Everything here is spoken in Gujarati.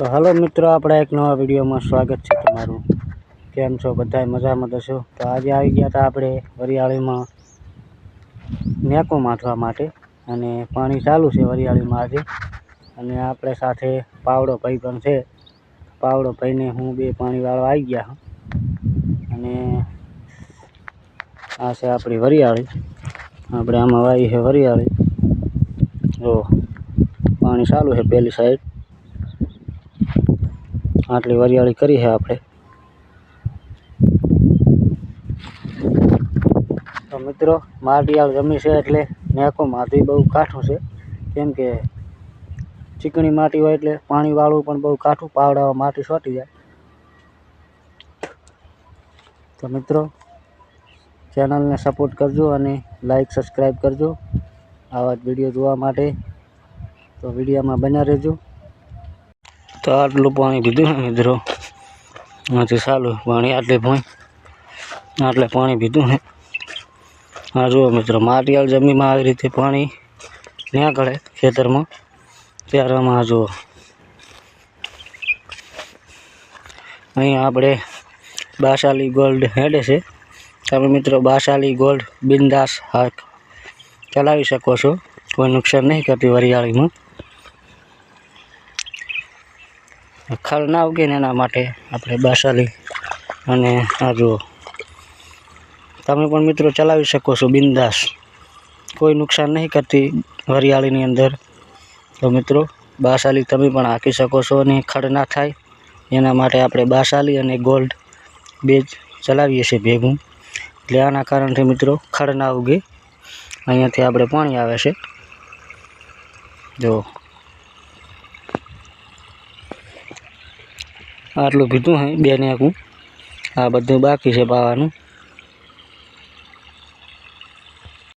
તો હલો મિત્રો, આપણા એક નવા વિડીયોમાં સ્વાગત છે તમારું. કેમ છો? બધા મજામાં દશો તો આજે આવી ગયા હતા આપણે વરિયાળીમાં નેકો માથવા માટે અને પાણી ચાલુ છે વરિયાળીમાં આજે. અને આપણે સાથે પાવડો ભાઈ પણ છે. પાવડો ભાઈને હું બે પાણી વાળવા આવી ગયા અને આ છે આપણી વરિયાળી. આપણે આમાં વાવી છે વરિયાળી. જો, પાણી ચાલુ છે પેલી સાઈડ. આટલી વરિયાળી કરી છે આપણે. તો મિત્રો માટીયાળ જમી છે એટલે નેકો માટી બહુ કાઠું છે. કેમ કે ચીકણી માટી હોય એટલે પાણી વાળવું પણ બહુ કાઠું પાવડામાં માટી સોટી જાય. તો મિત્રો, ચેનલને સપોર્ટ કરજો અને લાઈક, સબસ્ક્રાઈબ કરજો. આવા જ વીડિયો જોવા માટે તો વિડીયોમાં બન્યા રહેજો. તો આટલું પાણી પીધું ને મિત્રો. આથી સારું પાણી આટલે પાણી. આટલે પાણી પીધું ને. હા જુઓ મિત્રો માટીવાળ જમીનમાં આવી રીતે પાણી નીકળે ખેતરમાં. ત્યારે આમાં જુઓ. અહીંયા આપણે બાસાલી ગોલ્ડ હેડે છે. તમે મિત્રો બાસાલી ગોલ્ડ બિંદાસ હાક ચલાવી શકો છો. કોઈ નુકસાન નહીં કરતી વરિયાળીમાં. ખલ ના ઉગે ને એના માટે આપણે બાસાલી અને આ જુઓ. તમે પણ મિત્રો ચલાવી શકો છો, બિંદાસ. કોઈ નુકસાન નહીં કરતી હરિયાળીની અંદર. તો મિત્રો બાસાલી તમે પણ હાંકી શકો છો અને ખડ ના થાય. એના માટે આપણે બાસાલી અને ગોલ્ડ બે ચલાવીએ છીએ ભેગું. એટલે આના કારણથી મિત્રો ખડ ના ઉગે. અહીંયાથી આપણે પાણી આવે છે. જો આટલું પીધું હે બે આખું આ બધું બાકી છે પાવાનું.